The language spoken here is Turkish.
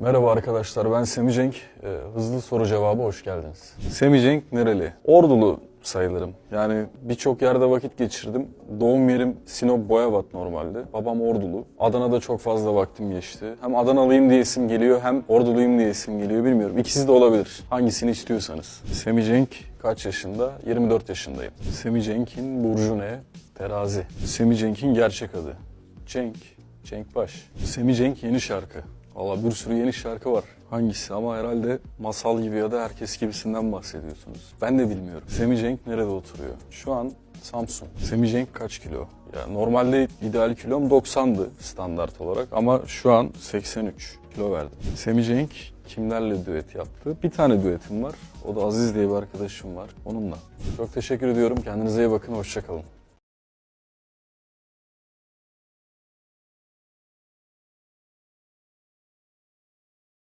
Merhaba arkadaşlar ben Semih. Ee, hızlı soru cevabı hoş geldiniz. Semih Cenk nereli? Ordulu sayılırım. Yani birçok yerde vakit geçirdim. Doğum yerim Sinop Boyabat normalde. Babam Ordulu. Adana'da çok fazla vaktim geçti. Hem Adanalıyım diye isim geliyor hem Orduluyum diye isim geliyor bilmiyorum. İkisi de olabilir. Hangisini istiyorsanız. Semih kaç yaşında? 24 yaşındayım. Semih burcu ne? Terazi. Semih gerçek adı. Cenk. Cenk Baş. Semih yeni şarkı. Valla bir sürü yeni şarkı var. Hangisi ama herhalde masal gibi ya da herkes gibisinden bahsediyorsunuz. Ben de bilmiyorum. Semih nerede oturuyor? Şu an Samsun. Semih kaç kilo? Ya normalde ideal kilom 90'dı standart olarak ama şu an 83 kilo verdim. Semih kimlerle düet yaptı? Bir tane düetim var. O da Aziz diye bir arkadaşım var. Onunla. Çok teşekkür ediyorum. Kendinize iyi bakın. Hoşçakalın.